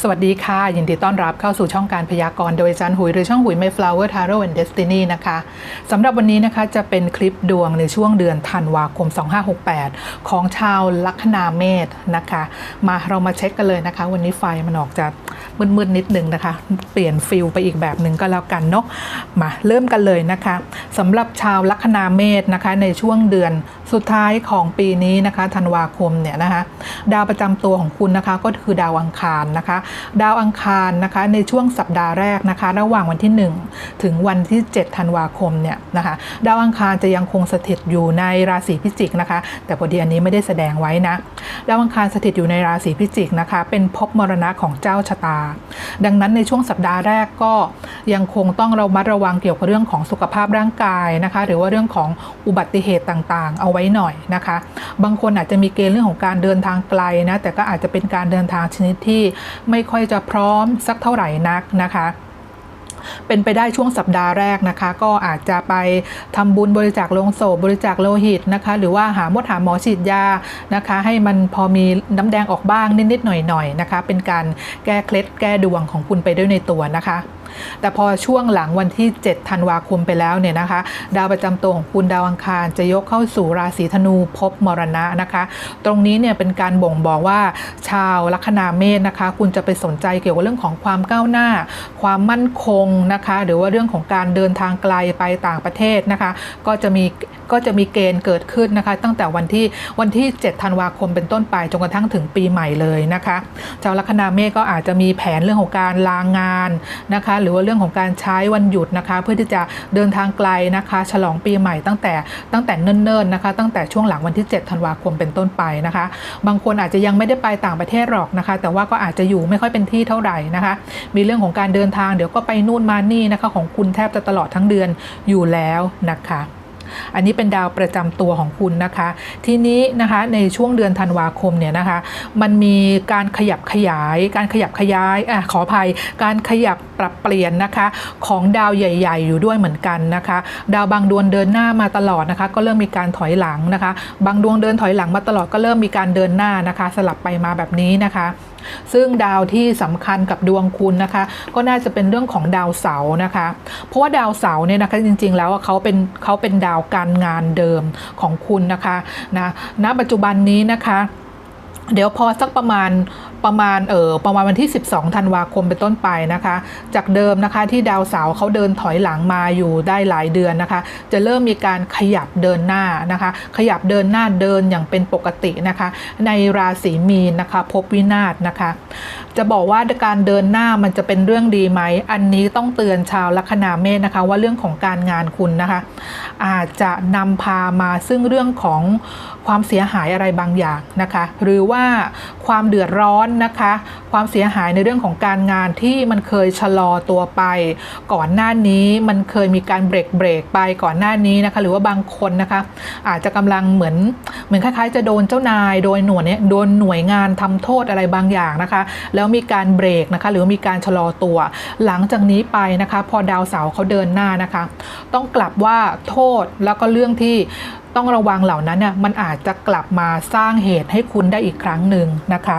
สวัสดีค่ะ ยินดีต้อนรับเข้าสู่ช่องการพยากรณ์โดยอาจารย์หุย หรือช่องหุย Mayflower Tarot and Destiny นะคะสำหรับวันนี้นะคะจะเป็นคลิปดวงในช่วงเดือนธันวาคม 2568 ของชาวลัคนาเมษนะคะ มาเรามาเช็คกันเลยนะคะ วันนี้ไฟมันออกจะมืดๆนิดนึงนะคะ เปลี่ยนฟิลไปอีกแบบหนึ่งก็แล้วกันเนาะมาเริ่มกันเลยนะคะสำหรับชาวลัคนาเมษนะคะ ในช่วงเดือนสุดท้ายของปีนี้นะคะธันวาคมเนี่ยนะคะ ดาวประจำตัวของคุณนะคะก็คือดาวอังคารนะคะดาวอังคารนะคะในช่วงสัปดาห์แรกนะคะ ระหว่างวันที่ 1 ถึงวันที่ 7 ธันวาคมเนี่ยนะคะดาวอังคารจะยังคงสถิตอยู่ในราศีพิจิกนะคะ แต่พอดีอันนี้ไม่ได้แสดงไว้นะดาวอังคารสถิตอยู่ในราศีพิจิกนะคะ เป็นภพมรณะของเจ้าชะตา ดังนั้นในช่วงสัปดาห์แรกก็ยังคงต้องระมัดระวังเกี่ยวกับเรื่องของสุขภาพร่างกายนะคะ หรือว่าเรื่องของอุบัติเหตุต่างๆ เอาไว้หน่อยนะคะ บางคนอาจจะมีเกณฑ์เรื่องของการเดินทางไกลนะแต่ก็อาจจะเป็นการเดินทางชนิดที่ไม่ค่อยจะพร้อมสักเท่าไหร่นักนะคะเป็นไปได้ช่วงสัปดาห์แรกนะคะ ก็อาจจะไปทำบุญบริจาคโลงศพบริจาคโลหิตนะคะ หรือว่าหาหมดหาหมอฉีดยานะคะ ให้มันพอมีน้ำแดงออกบ้างนิดๆหน่อยๆนะคะ เป็นการแก้เคล็ดแก้ดวงของคุณไปด้วยในตัวนะคะ แต่พอช่วงหลังวันที่ 7 ธันวาคมไปแล้วเนี่ยนะคะ ดาวประจำตัวของคุณดาวอังคารจะยกเข้าสู่ราศีธนูพบมรณะนะคะ ตรงนี้เนี่ยเป็นการบ่งบอกว่าชาวลัคนาเมษนะคะ คุณจะไปสนใจเกี่ยวกับเรื่องของความก้าวหน้า ความมั่นคงนะคะ หรือว่าเรื่องของการเดินทางไกลไปต่างประเทศนะคะ ก็จะมีก็จะมีเกณฑ์เกิดขึ้นนะคะ ตั้งแต่วันที่วันที่ 7 ธันวาคมเป็นต้นไปจนกระทั่งถึงปีใหม่เลยนะคะชาวลัคนาเมษก็อาจจะมีแผนเรื่องของการลางงานนะคะ หรือว่าเรื่องของการใช้วันหยุดนะคะ เพื่อที่จะเดินทางไกลนะคะ ฉลองปีใหม่ตั้งแต่ตั้งแต่เนิ่นๆนะคะ ตั้งแต่ช่วงหลังวันที่ 7 ธันวาคมเป็นต้นไปนะคะ บางคนอาจจะยังไม่ได้ไปต่างประเทศหรอกนะคะ แต่ว่าก็อาจจะอยู่ไม่ค่อยเป็นที่เท่าไหร่นะคะ มีเรื่องของการเดินทางเดี๋ยวก็ไปนู่นมานี่นะคะ ของคุณแทบจะตลอดทั้งเดือนอยู่แล้วนะคะ อันนี้เป็นดาวประจำตัวของคุณนะคะ ทีนี้นะคะในช่วงเดือนธันวาคมเนี่ยนะคะมันมีการขยับขยาย การขยับขยายอะขออภัย การขยับปรับเปลี่ยนนะคะของดาวใหญ่ ๆ อยู่ด้วยเหมือนกันนะคะ ดาวบางดวงเดินหน้ามาตลอดนะคะ ก็เริ่มมีการถอยหลังนะคะ บางดวงเดินถอยหลังมาตลอดก็เริ่มมีการเดินหน้านะคะ สลับไปมาแบบนี้นะคะ ซึ่งดาวที่สำคัญกับดวงคุณนะคะ ก็น่าจะเป็นเรื่องของดาวเสาร์นะคะ เพราะว่าดาวเสาร์เนี่ยนะคะจริง ๆ แล้วเขาเป็นเขาเป็นดาวการงานเดิมของคุณนะคะนะณปัจจุบันนี้นะคะเดี๋ยวพอสักประมาณ ประมาณเออประมาณวันที่ 12ธันวาคมเป็นต้นไปนะคะ จากเดิมนะคะที่ดาวเสาร์เขาเดินถอยหลังมาอยู่ได้หลายเดือนนะคะ จะเริ่มมีการขยับเดินหน้านะคะ ขยับเดินหน้าเดินอย่างเป็นปกตินะคะ ในราศีมีนนะคะภพวินาศนะคะ จะบอกว่าการเดินหน้ามันจะเป็นเรื่องดีไหม อันนี้ต้องเตือนชาวลัคนาเมษนะคะว่าเรื่องของการงานคุณนะคะ อาจจะนำพามาซึ่งเรื่องของความเสียหายอะไรบางอย่างนะคะ หรือว่าความเดือดร้อนนะคะ ความเสียหายในเรื่องของการงานที่มันเคยชะลอตัวไป ก่อนหน้านี้มันเคยมีการเบรกเบรกไปก่อนหน้านี้นะคะ หรือว่าบางคนนะคะ อาจจะกำลังเหมือนเหมือนคล้ายๆ จะโดนเจ้านายโดยหน่วยเนี่ยโดนหน่วยงานทำโทษอะไรบางอย่างนะคะ แล้วมีการเบรกนะคะ หรือว่ามีการชะลอตัว หลังจากนี้ไปนะคะ พอดาวเสาร์เขาเดินหน้านะคะ ต้องกลับว่าโทษแล้วก็เรื่องที่ต้องระวังเหล่านั้นเนี่ยมันอาจจะกลับมาสร้างเหตุให้คุณได้อีกครั้งหนึ่งนะคะ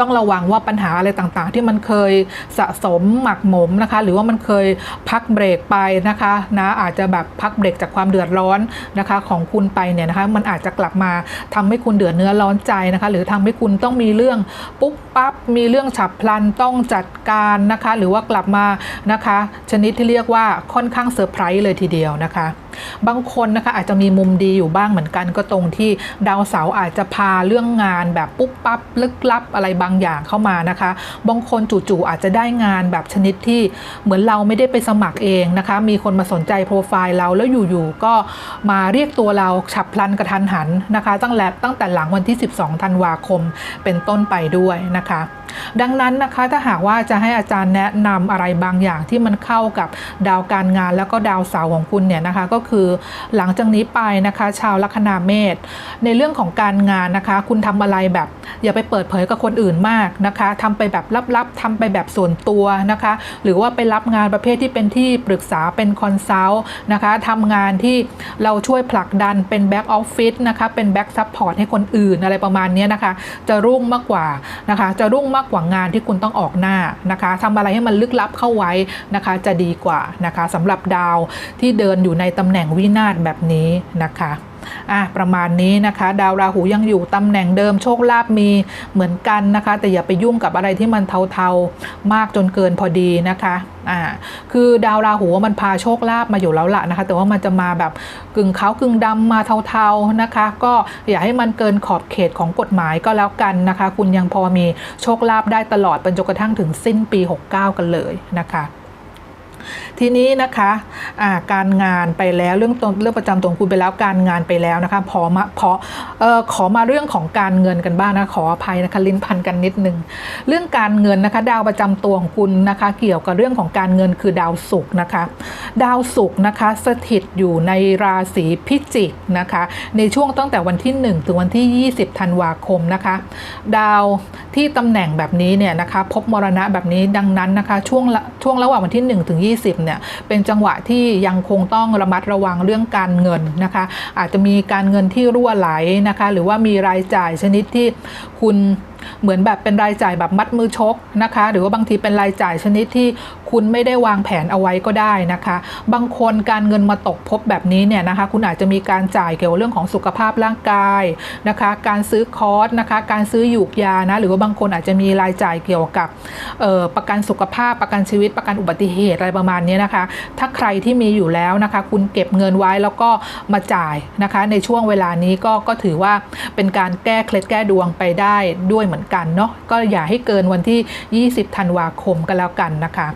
ต้องระวังว่าปัญหาอะไรต่างๆ ที่มันเคยสะสมหมักหมมนะคะ หรือว่ามันเคยพักเบรกไปนะคะนะอาจจะแบบพักเบรกจากความเดือดร้อนนะคะ ของคุณไปเนี่ยนะคะ มันอาจจะกลับมาทำให้คุณเดือดเนื้อร้อนใจนะคะ หรือทำให้คุณต้องมีเรื่องปุ๊บปั๊บมีเรื่องฉับพลันต้องจัดการนะคะ หรือว่ากลับมานะคะ ชนิดที่เรียกว่าค่อนข้างเซอร์ไพรส์เลยทีเดียวนะคะบางคนนะคะอาจจะมีมุมดีอยู่บ้างเหมือนกันก็ตรงที่ดาวเสาร์อาจจะพาเรื่องงานแบบปุ๊บปั๊บลึกลับอะไรบางางอย่างเข้ามานะคะ บางคนจู่ๆอาจจะได้งานแบบชนิดที่เหมือนเราไม่ได้ไปสมัครเองนะคะ มีคนมาสนใจโปรไฟล์เราแล้วอยู่ๆก็มาเรียกตัวเราฉับพลันกระทันหันนะคะตั้งแต่ตั้งแต่หลังวันที่ 12 ธันวาคมเป็นต้นไปด้วยนะคะดังนั้นนะคะถ้าหากว่าจะให้อาจารย์แนะนำอะไรบางอย่างที่มันเข้ากับดาวการงานแล้วก็ดาวเสาร์ของคุณเนี่ยนะคะ ก็คือหลังจากนี้ไปนะคะ ชาวลัคนาเมษในเรื่องของการงานนะคะ คุณทำอะไรแบบ อย่าไปเปิดเผยกับคนอื่นมากนะคะทำไปแบบลับๆทำไปแบบส่วนตัวนะคะ หรือว่าไปรับงานประเภทที่เป็นที่ปรึกษาเป็นคอนซัลท์นะคะทำงานที่เราช่วยผลักดันเป็นแบ็กออฟฟิศนะคะเป็นแบ็กซัพพอร์ตให้คนอื่นอะไรประมาณนี้นะคะ จะรุ่งมากกว่านะคะ จะรุ่งมากกว่าว่างานที่คุณต้องออกหน้านะคะทำอะไรให้มันลึกลับเข้าไว้นะคะจะดีกว่านะคะสำหรับดาวที่เดินอยู่ในตำแหน่งวินาศแบบนี้นะคะ อะประมาณนี้นะคะ ดาวราหูยังอยู่ตำแหน่งเดิมโชคลาภมีเหมือนกันนะคะ แต่อย่าไปยุ่งกับอะไรที่มันเทาๆมากจนเกินพอดีนะคะอ่าคือดาวราหูมันพาโชคลาภมาอยู่แล้วล่ะนะคะ แต่ว่ามันจะมาแบบกึ่งขาวกึ่งดำมาเทาๆนะคะ ก็อย่าให้มันเกินขอบเขตของกฎหมายก็แล้วกันนะคะ คุณยังพอมีโชคลาภได้ตลอดเป็นจนกระทั่งถึงสิ้นปี 69 กันเลยนะคะ ทีนี้นะคะะการงานไปแล้วเรื่องตนเรื่องประจำตัวคุณไปแล้วการงานไปแล้วนะคะพอมาพอออขอมาเรื่องของการเงินกันบ้างนะขออภัยนะคะลิ้นพันกันนิดนึงเรื่องการเงินนะคะดาวประจำตัวของคุณนะคะ เกี่ยวกับเรื่องของการเงินคือดาวศุกร์นะคะ ดาวศุกร์นะคะสถิตอยู่ในราศีพิจิกนะคะ ในช่วงตั้งแต่วันที่ 1 ถึงวันที่ 20ธันวาคมนะคะ ดาวที่ตำแหน่งแบบนี้เนี่ยนะคะพบมรณะแบบนี้ดังนั้นนะคะช่วงช่วงระหว่างวันที่ 1 ถึง 20เนี่ยเป็นจังหวะที่ยังคงต้องระมัดระวังเรื่องการเงินนะคะ อาจจะมีการเงินที่รั่วไหลนะคะ หรือว่ามีรายจ่ายชนิดที่คุณเหมือนแบบเป็นรายจ่ายแบบมัดมือชกนะคะ หรือว่าบางทีเป็นรายจ่ายชนิดที่คุณไม่ได้วางแผนเอาไว้ก็ได้นะคะ บางคนการเงินมาตกพบแบบนี้เนี่ยนะคะ คุณอาจจะมีการจ่ายเกี่ยวกับเรื่องของสุขภาพร่างกายนะคะ การซื้อคอร์สนะคะ การซื้อหยูกยานะ หรือว่าบางคนอาจจะมีรายจ่ายเกี่ยวกับประกันสุขภาพประกันชีวิตประกันอุบัติเหตุอะไรประมาณนี้นะคะ ถ้าใครที่มีอยู่แล้วนะคะ คุณเก็บเงินไว้แล้วก็มาจ่ายนะคะ ในช่วงเวลานี้ก็ก็ถือว่าเป็นการแก้เคล็ดแก้ดวงไปได้ด้วยเหมือนกันเนาะก็อย่าให้เกินวันที่ 20 ธันวาคมก็แล้วกันนะคะ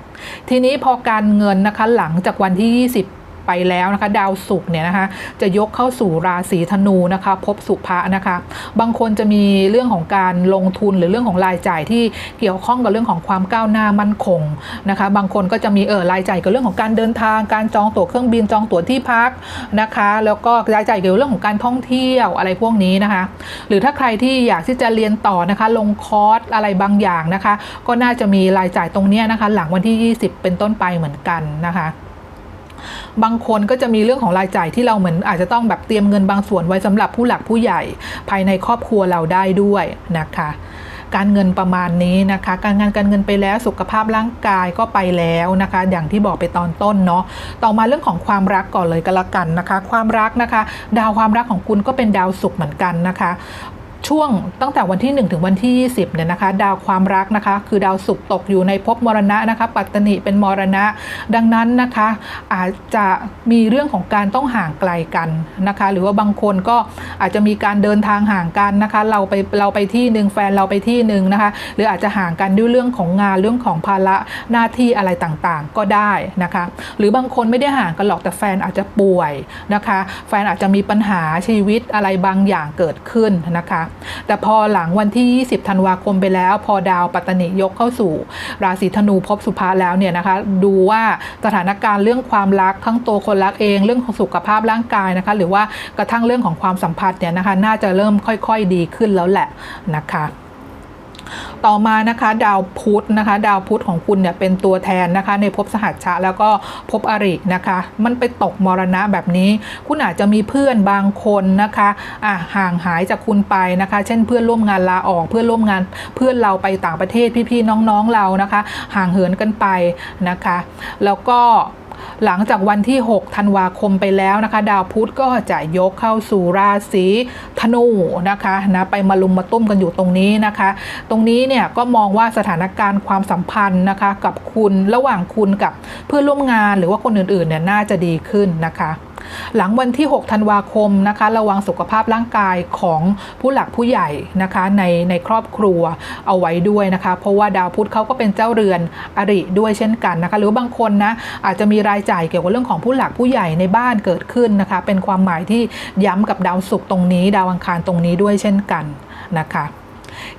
ทีนี้พอการเงินนะคะหลังจากวันที่ 20 ไปแล้วนะคะ ดาวศุกร์เนี่ยนะคะ จะยกเข้าสู่ราศีธนูนะคะพบสุภะนะคะ บางคนจะมีเรื่องของการลงทุนหรือเรื่องของรายจ่ายที่เกี่ยวข้องกับเรื่องของความก้าวหน้ามั่นคงนะคะ บางคนก็จะมีเออรายจ่ายกับเรื่องของการเดินทาง การจองตั๋วเครื่องบินจองตั๋วที่พักนะคะ แล้วก็รายจ่ายเกี่ยวกับเรื่องของการท่องเที่ยวอะไรพวกนี้นะคะ หรือถ้าใครที่อยากที่จะเรียนต่อนะคะ ลงคอร์สอะไรบางอย่างนะคะ ก็น่าจะมีรายจ่ายตรงนี้นะคะ หลังวันที่ 20 เป็นต้นไปเหมือนกันนะคะ บางคนก็จะมีเรื่องของรายจ่ายที่เราเหมือนอาจจะต้องแบบเตรียมเงินบางส่วนไว้สำหรับผู้หลักผู้ใหญ่ภายในครอบครัวเราได้ด้วยนะคะการเงินประมาณนี้นะคะ การงานการเงินไปแล้วสุขภาพร่างกายก็ไปแล้วนะคะ อย่างที่บอกไปตอนต้นเนาะต่อมาเรื่องของความรักก่อนเลยก็แล้วกันนะคะ ความรักนะคะ ดาวความรักของคุณก็เป็นดาวศุกร์เหมือนกันนะคะ ช่วงตั้งแต่วันที่ 1 ถึงวันที่ 20เนี่ยนะคะ ดาวความรักนะคะ คือดาวศุกร์ตกอยู่ในภพมรณะนะคะ ปัตตนิเป็นมรณะ ดังนั้นนะคะ อาจจะมีเรื่องของการต้องห่างไกลกันนะคะ หรือว่าบางคนก็อาจจะมีการเดินทางห่างกันนะคะ เราไปเราไปที่หนึ่งแฟนเราไปที่หนึ่งนะคะ หรืออาจจะห่างกันด้วยเรื่องของงานเรื่องของภาระหน้าที่อะไรต่างๆ ก็ได้นะคะ หรือบางคนไม่ได้ห่างกันหรอกแต่แฟนอาจจะป่วยนะคะ แฟนอาจจะมีปัญหาชีวิตอะไรบางอย่างเกิดขึ้นนะคะแต่พอหลังวันที่ 20 ธันวาคมไปแล้ว พอดาวปัตตนิยกเข้าสู่ราศีธนูพบสุภาแล้วเนี่ยนะคะ ดูว่าสถานการณ์เรื่องความรักทั้งตัวคนรักเองเรื่องของสุขภาพร่างกายนะคะ หรือว่ากระทั่งเรื่องของความสัมพันธ์เนี่ยนะคะ น่าจะเริ่มค่อย ๆ ดีขึ้นแล้วแหละนะคะ ต่อมานะคะดาวพุธนะคะ ดาวพุธของคุณเนี่ยเป็นตัวแทนนะคะ ในภพสหัชชะแล้วก็ภพอรินะคะ มันไปตกมรณะแบบนี้ คุณอาจจะมีเพื่อนบางคนนะคะอะห่างหายจากคุณไปนะคะ เช่นเพื่อนร่วมงานลาออกเพื่อนร่วมงานเพื่อนเราไปต่างประเทศพี่ๆน้องๆเรานะคะ ห่างเหินกันไปนะคะ แล้วก็ หลังจากวันที่ 6 ธันวาคมไปแล้วนะคะ ดาวพุธก็จะยกเข้าสู่ราศีธนูนะคะนะไปมาลุมมาตุ้มกันอยู่ตรงนี้นะคะ ตรงนี้เนี่ยก็มองว่าสถานการณ์ความสัมพันธ์นะคะกับคุณระหว่างคุณกับเพื่อนร่วมงานหรือว่าคนอื่นๆเนี่ยน่าจะดีขึ้นนะคะ หลังวันที่ 6 ธันวาคมนะคะระวังสุขภาพร่างกายของผู้หลักผู้ใหญ่นะคะในในครอบครัวเอาไว้ด้วยนะคะ เพราะว่าดาวพุธเขาก็เป็นเจ้าเรือนอริด้วยเช่นกันนะคะ หรือบางคนนะอาจจะมีรายจ่ายเกี่ยวกับเรื่องของผู้หลักผู้ใหญ่ในบ้านเกิดขึ้นนะคะ เป็นความหมายที่ย้ำกับดาวศุกร์ตรงนี้ ดาวอังคารตรงนี้ด้วยเช่นกันนะคะ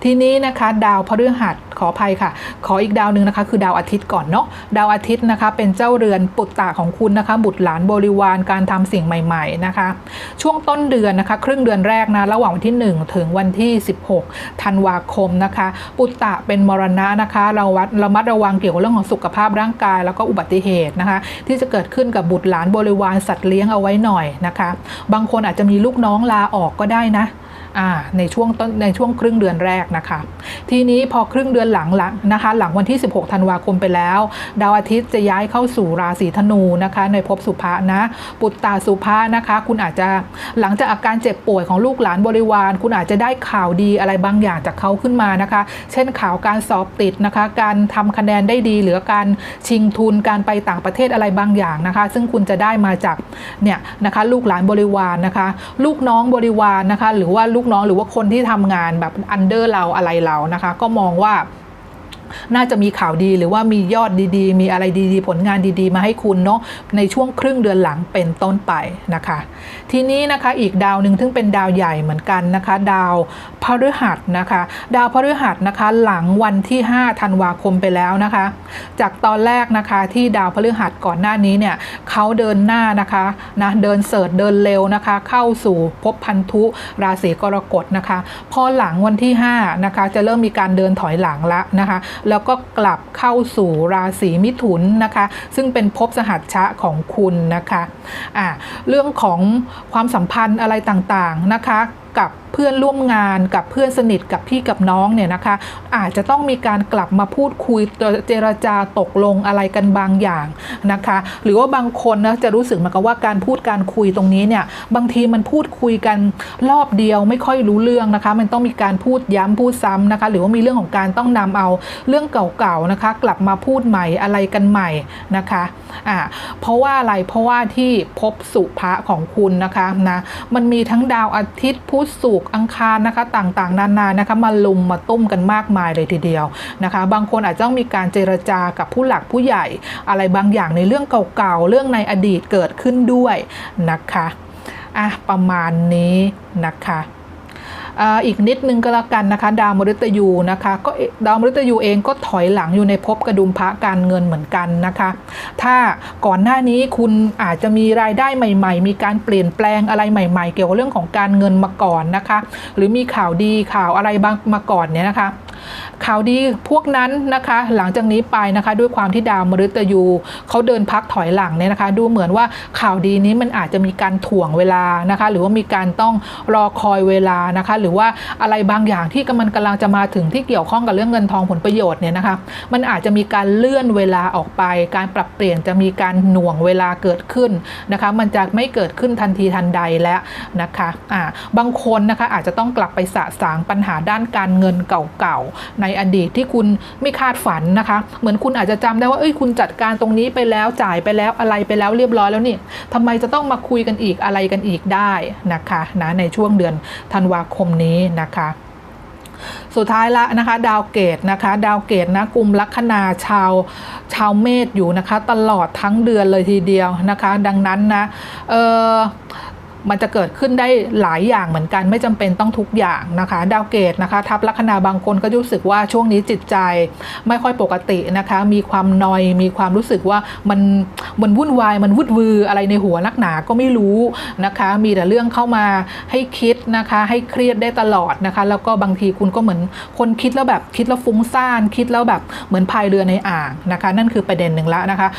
ทีนี้นะคะดาวพฤหัสขออภัยค่ะ ขออีกดาวหนึ่งนะคะ คือดาวอาทิตย์ก่อนเนาะดาวอาทิตย์นะคะ เป็นเจ้าเรือนปุตตะของคุณนะคะ บุตรหลานบริวารการทำสิ่งใหม่ๆนะคะ ช่วงต้นเดือนนะคะ ครึ่งเดือนแรกนะระหว่างวันที่ 1 ถึงวันที่ 16ธันวาคมนะคะ ปุตตะเป็นมรณะนะคะเราวัดระมัดระวังเกี่ยวกับเรื่องของสุขภาพร่างกาย แล้วก็อุบัติเหตุนะคะ ที่จะเกิดขึ้นกับบุตรหลานบริวารสัตว์เลี้ยงเอาไว้หน่อยนะคะ บางคนอาจจะมีลูกน้องลาออกก็ได้นะ ในช่วงต้นในช่วงครึ่งเดือนแรกนะคะ ทีนี้พอครึ่งเดือนหลังหลังนะคะ หลังวันที่ 16 ธันวาคมไปแล้ว ดาวอาทิตย์จะย้ายเข้าสู่ราศีธนูนะคะ ในภพสุภะนะ ปุตตาสุภะนะคะ คุณอาจจะหลังจากอาการเจ็บป่วยของลูกหลานบริวาร คุณอาจจะได้ข่าวดีอะไรบางอย่างจากเขาขึ้นมานะคะ เช่นข่าวการสอบติดนะคะ การทำคะแนนได้ดีหรือการชิงทุนการไปต่างประเทศอะไรบางอย่างนะคะ ซึ่งคุณจะได้มาจากเนี่ยนะคะลูกหลานบริวารนะคะ ลูกน้องบริวารนะคะ หรือว่าลูกน้องหรือว่าคนที่ทำงานแบบอันเดอร์เราอะไรเรานะคะ ก็มองว่า น่าจะมีข่าวดีหรือว่ามียอดดีๆ มีอะไรดีๆ ผลงานดีๆ มาให้คุณเนาะในช่วงครึ่งเดือนหลังเป็นต้นไปนะคะ ทีนี้นะคะอีกดาวหนึ่งซึ่งเป็นดาวใหญ่เหมือนกันนะคะ ดาวพฤหัสนะคะ ดาวพฤหัสนะคะหลังวันที่5ธันวาคมไปแล้วนะคะ จากตอนแรกนะคะที่ดาวพฤหัสก่อนหน้านี้เนี่ยเขาเดินหน้านะคะนะเดินเสิร์ชเดินเร็วนะคะ เข้าสู่ภพพันธุราศีกรกฎนะคะ พอหลังวันที่5นะคะจะเริ่มมีการเดินถอยหลังละนะคะแล้วก็กลับเข้าสู่ราศีมิถุนนะคะ ซึ่งเป็นภพสหัชชะของคุณนะคะอ่าเรื่องของความสัมพันธ์อะไรต่างๆนะคะ กับเพื่อนร่วมงานกับเพื่อนสนิทกับพี่กับน้องเนี่ยนะคะ อาจจะต้องมีการกลับมาพูดคุยเจรจาตกลงอะไรกันบางอย่างนะคะ หรือว่าบางคนนะจะรู้สึกเหมือนกับว่าการพูดการคุยตรงนี้เนี่ยบางทีมันพูดคุยกันรอบเดียวไม่ค่อยรู้เรื่องนะคะ มันต้องมีการพูดย้ำพูดซ้ำนะคะ หรือว่ามีเรื่องของการต้องนำเอาเรื่องเก่าๆนะคะ กลับมาพูดใหม่อะไรกันใหม่นะคะอ่าเพราะว่าอะไรเพราะว่าที่ภพสุภะของคุณนะคะนะมันมีทั้งดาวอาทิตย์พุธศุกร์อังคารนะคะต่างๆ นานานะคะมาลุมมาตุ้มกันมากมายเลยทีเดียวนะคะ บางคนอาจจะต้องมีการเจรจากับผู้หลักผู้ใหญ่ อะไรบางอย่างในเรื่องเก่าๆ เรื่องในอดีตเกิดขึ้นด้วยนะคะอะประมาณนี้นะคะ อีกนิดนึงก็แล้วกันนะคะ ดาวมฤตยูนะคะก็ดาวมฤตยูเองก็ถอยหลังอยู่ในภพกระดุมพระการเงินเหมือนกันนะคะ ถ้าก่อนหน้านี้คุณอาจจะมีรายได้ใหม่ ๆ มีการเปลี่ยนแปลงอะไรใหม่ ๆ เกี่ยวกับเรื่องของการเงินมาก่อนนะคะ หรือมีข่าวดีข่าวอะไรบางมาก่อนเนี่ยนะคะ ข่าวดีพวกนั้นนะคะ หลังจากนี้ไปนะคะ ด้วยความที่ดาวมฤตยูเขาเดินพักถอยหลังเนี่ยนะคะ ดูเหมือนว่าข่าวดีนี้มันอาจจะมีการถ่วงเวลานะคะ หรือว่ามีการต้องรอคอยเวลานะคะ หรือว่าอะไรบางอย่างที่กำลังกำลังจะมาถึงที่เกี่ยวข้องกับเรื่องเงินทองผลประโยชน์เนี่ยนะคะมันอาจจะมีการเลื่อนเวลาออกไป การปรับเปลี่ยนจะมีการหน่วงเวลาเกิดขึ้นนะคะ มันจะไม่เกิดขึ้นทันทีทันใดแล้วนะคะอ่าบางคนนะคะอาจจะต้องกลับไปสะสางปัญหาด้านการเงินเก่าในอดีตที่คุณไม่คาดฝันนะคะ เหมือนคุณอาจจะจำได้ว่าเอ้ยคุณจัดการตรงนี้ไปแล้วจ่ายไปแล้วอะไรไปแล้วเรียบร้อยแล้วนี่ทำไมจะต้องมาคุยกันอีกอะไรกันอีกได้นะคะนะในช่วงเดือนธันวาคมนี้นะคะสุดท้ายละนะคะดาวเกตนะคะดาวเกตนะกลุ่มลัคนาชาวชาวเมษอยู่นะคะ ตลอดทั้งเดือนเลยทีเดียวนะคะ ดังนั้นนะเออ มันจะเกิดขึ้นได้หลายอย่างเหมือนกันไม่จำเป็นต้องทุกอย่างนะคะ ดาวเกตนะคะ ทับลัคนาบางคนก็รู้สึกว่าช่วงนี้จิตใจไม่ค่อยปกตินะคะ มีความนอยมีความรู้สึกว่ามันมันวุ่นวายมันวุ่นวืออะไรในหัวนักหนาก็ไม่รู้นะคะ มีแต่เรื่องเข้ามาให้คิดนะคะ ให้เครียดได้ตลอดนะคะ แล้วก็บางทีคุณก็เหมือนคนคิดแล้วแบบคิดแล้วฟุ้งซ่าน คิดแล้วแบบเหมือนพายเรือในอ่างนะคะ นั่นคือประเด็นหนึ่งละนะคะ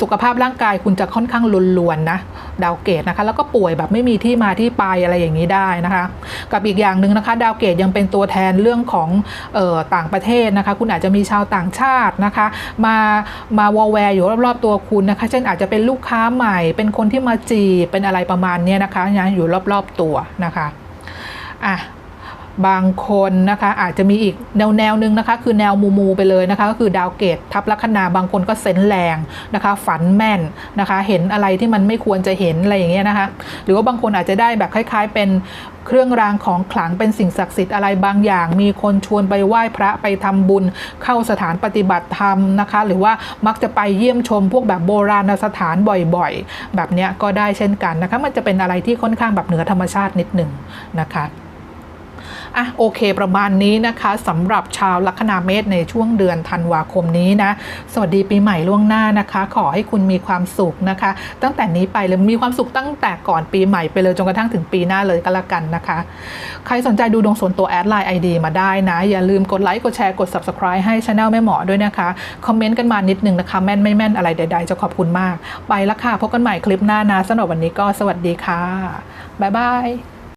สุขภาพร่างกายคุณจะค่อนข้างลวนๆนะดาวเกตนะคะ แล้วก็ป่วยแบบไม่มีที่มาที่ไปอะไรอย่างนี้ได้นะคะ กับอีกอย่างหนึ่งนะคะ ดาวเกตยังเป็นตัวแทนเรื่องของออต่างประเทศนะคะ คุณอาจจะมีชาวต่างชาตินะคะ มามาวอลแวร์อยู่รอบๆตัวคุณนะคะ เช่นอาจจะเป็นลูกค้าใหม่ เป็นคนที่มาจีบเป็นอะไรประมาณนี้นะคะยังอยู่รอบๆตัวนะคะอะ บางคนนะคะอาจจะมีอีกแนวแนวหนึ่งนะคะ คือแนวมูมูไปเลยนะคะ ก็คือดาวเกตทับลัคนาบางคนก็เซนแรงนะคะ ฝันแม่นนะคะ เห็นอะไรที่มันไม่ควรจะเห็นอะไรอย่างเงี้ยนะคะ หรือว่าบางคนอาจจะได้แบบคล้าย ๆ เป็นเครื่องรางของขลังเป็นสิ่งศักดิ์สิทธิ์อะไรบางอย่าง มีคนชวนไปไหว้พระไปทำบุญ เข้าสถานปฏิบัติธรรมนะคะ หรือว่ามักจะไปเยี่ยมชมพวกแบบโบราณสถานบ่อยๆ แบบเนี้ยก็ได้เช่นกันนะคะ มันจะเป็นอะไรที่ค่อนข้างแบบเหนือธรรมชาตินิดหนึ่งนะคะ อะโอเคประมาณนี้นะคะสำหรับชาวลัคนาเมษในช่วงเดือนธันวาคมนี้นะ สวัสดีปีใหม่ล่วงหน้านะคะ ขอให้คุณมีความสุขนะคะ ตั้งแต่นี้ไปเลยมีความสุขตั้งแต่ก่อนปีใหม่ไปเลยจนกระทั่งถึงปีหน้าเลยก็แล้วกันนะคะ ใครสนใจดูดวงส่วนตัวแอดไลน์ไอดีมาได้นะ อย่าลืมกดไลค์กดแชร์กด subscribe ให้ช anel แม่หมอด้วยนะคะ คอมเมนต์กันมานิดนึงนะคะ แม่นไม่แม่นอะไรใด ๆ จะขอบคุณมาก ไปละค่ะพบกันใหม่คลิปหน้านะสำหรับวันนี้ก็สวัสดีค่ะบ๊ายบาย